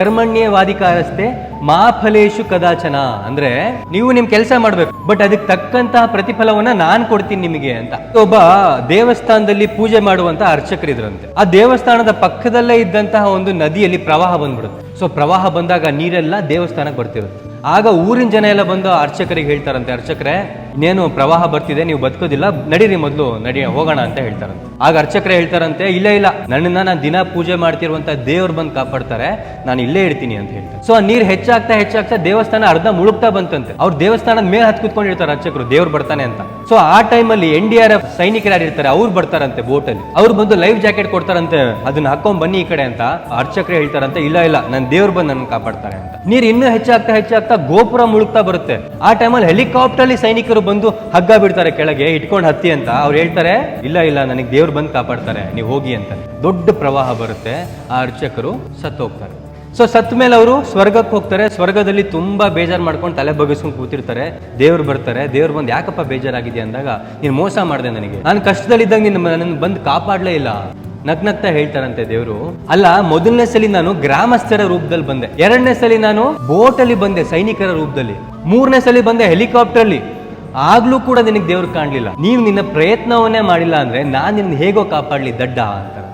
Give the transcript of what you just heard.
ಕರ್ಮಣ್ಯವಾದಿಕಾರಸ್ತೆ ಮಾ ಫಲೇಶು ಕದಾಚನ. ಅಂದ್ರೆ ನೀವು ನಿಮ್ ಕೆಲಸ ಮಾಡ್ಬೇಕು, ಬಟ್ ಅದಕ್ಕೆ ತಕ್ಕಂತಹ ಪ್ರತಿಫಲವನ್ನ ನಾನ್ ಕೊಡ್ತೀನಿ ನಿಮಗೆ ಅಂತ. ಒಬ್ಬ ದೇವಸ್ಥಾನದಲ್ಲಿ ಪೂಜೆ ಮಾಡುವಂತ ಅರ್ಚಕರಿದ್ರಂತೆ. ಆ ದೇವಸ್ಥಾನದ ಪಕ್ಕದಲ್ಲೇ ಇದ್ದಂತಹ ಒಂದು ನದಿಯಲ್ಲಿ ಪ್ರವಾಹ ಬಂದ್ಬಿಡುತ್ತೆ. ಸೊ ಪ್ರವಾಹ ಬಂದಾಗ ನೀರೆಲ್ಲ ದೇವಸ್ಥಾನಕ್ಕೆ ಬರ್ತಿರುತ್ತೆ. ಆಗ ಊರಿನ ಜನ ಎಲ್ಲ ಬಂದು ಅರ್ಚಕರಿಗೆ ಹೇಳ್ತಾರಂತೆ, ಅರ್ಚಕರೇ ಇನ್ನೇನು ಪ್ರವಾಹ ಬರ್ತಿದೆ, ನೀವು ಬದುಕೋದಿಲ್ಲ, ನಡೀರಿ ಮೊದಲು, ನಡಿ, ಹೋಗೋಣ ಅಂತ ಹೇಳ್ತಾರಂತೆ. ಆಗ ಅರ್ಚಕರೇ ಹೇಳ್ತಾರಂತೆ, ಇಲ್ಲ ಇಲ್ಲ, ನನ್ನನ್ನ ನಾನು ದಿನ ಪೂಜೆ ಮಾಡ್ತಿರುವಂತ ದೇವ್ರು ಬಂದು ಕಾಪಾಡ್ತಾರೆ, ನಾನು ಇಲ್ಲೇ ಇರ್ತೀನಿ ಅಂತ ಹೇಳ್ತಾರೆ. ಸೊ ಆ ನೀರು ಹೆಚ್ಚಾಗ್ತಾ ಹೆಚ್ಚಾಗ್ತಾ ದೇವಸ್ಥಾನ ಅರ್ಧ ಮುಳುಗ್ತಾ ಬಂತಂತೆ. ಅವ್ರು ದೇವಸ್ಥಾನದ ಮೇಲೆ ಹತ್ತು ಕೂತ್ಕೊಂಡಿರ್ತಾರೆ ಅರ್ಚಕರು, ದೇವ್ರು ಬರ್ತಾನೆ ಅಂತ. ಸೊ ಆ ಟೈಮಲ್ಲಿ ಎನ್ ಡಿ ಆರ್ ಎಫ್ ಸೈನಿಕರು ಯಾರಿರ್ತಾರೆ ಅವ್ರು ಬರ್ತಾರಂತೆ ಬೋಟಲ್ಲಿ. ಅವ್ರು ಬಂದು ಲೈಫ್ ಜಾಕೆಟ್ ಕೊಡ್ತಾರಂತೆ, ಅದನ್ನ ಹಾಕೊಂಡ್ ಬನ್ನಿ ಈ ಕಡೆ ಅಂತ ಅರ್ಚಕರೇ ಹೇಳ್ತಾರಂತೆ, ಇಲ್ಲ ಇಲ್ಲ ನನ್ನ ದೇವ್ರು ಬಂದು ನನ್ನ ಕಾಪಾಡ್ತಾರೆ ಅಂತ. ನೀರು ಇನ್ನೂ ಹೆಚ್ಚಾಗ್ತಾ ಹೆಚ್ಚಾಗ್ತಾ ಗೋಪುರ ಮುಳುಗ್ತಾ ಬರುತ್ತೆ. ಆ ಟೈಮಲ್ಲಿ ಹೆಲಿಕಾಪ್ಟರ್ ಅಲ್ಲಿ ಸೈನಿಕರು ಬಂದು ಹಗ್ಗ ಬಿಡ್ತಾರೆ ಕೆಳಗೆ, ಇಟ್ಕೊಂಡು ಹತ್ತಿ ಅಂತ. ಅವ್ರು ಹೇಳ್ತಾರೆ, ಇಲ್ಲ ಇಲ್ಲ, ನನಗೆ ದೇವ್ರು ಬಂದು ಕಾಪಾಡ್ತಾರೆ, ನೀವು ಹೋಗಿ ಅಂತ. ದೊಡ್ಡ ಪ್ರವಾಹ ಬರುತ್ತೆ. ಆ ಅರ್ಚಕರು ಸತ್ತು ಹೋಗ್ತಾರೆ. ಸೊ ಸತ್ತ ಮೇಲೆ ಅವರು ಸ್ವರ್ಗಕ್ಕೆ ಹೋಗ್ತಾರೆ. ಸ್ವರ್ಗದಲ್ಲಿ ತುಂಬಾ ಬೇಜಾರು ಮಾಡ್ಕೊಂಡು ತಲೆ ಬಗ್ಗಿಸ್ಕೊಂಡು ಕೂತಿರ್ತಾರೆ. ದೇವ್ರು ಬರ್ತಾರೆ. ದೇವ್ರು ಬಂದು, ಯಾಕಪ್ಪ ಬೇಜಾರಾಗಿದೆ ಅಂದಾಗ, ನೀನು ಮೋಸ ಮಾಡಿದೆ ನನಗೆ. ನಾನು ಕಷ್ಟದಲ್ಲಿದ್ದಾಗ ನೀನು ನನ್ನ ಬಂದು ಕಾಪಾಡಲೇ ಇಲ್ಲ. ನಗ್ನಗ್ತಾ ಹೇಳ್ತಾರಂತೆ ದೇವರು. ಅಲ್ಲ, ಮೊದಲನೇ ಸಲಿ ನಾನು ಗ್ರಾಮಸ್ಥರ ರೂಪದಲ್ಲಿ ಬಂದೆ. ಎರಡನೇ ಸಲಿ ನಾನು ಬೋಟ್ ಅಲ್ಲಿ ಬಂದೆ, ಸೈನಿಕರ ರೂಪದಲ್ಲಿ. ಮೂರನೇ ಸಲಿ ಬಂದೆ ಹೆಲಿಕಾಪ್ಟರ್ ಅಲ್ಲಿ ಆಗ್ಲೂ ಕೂಡ ನಿನಗೆ ದೇವ್ರು ಕಾಣ್ಲಿಲ್ಲ. ನೀವು ನಿನ್ನ ಪ್ರಯತ್ನವನ್ನೇ ಮಾಡಿಲ್ಲ ಅಂದ್ರೆ ನಾನ್ ನಿನ್ನ ಹೇಗೋ ಕಾಪಾಡ್ಲಿ ದಡ್ಡ ಅಂತಾರೆ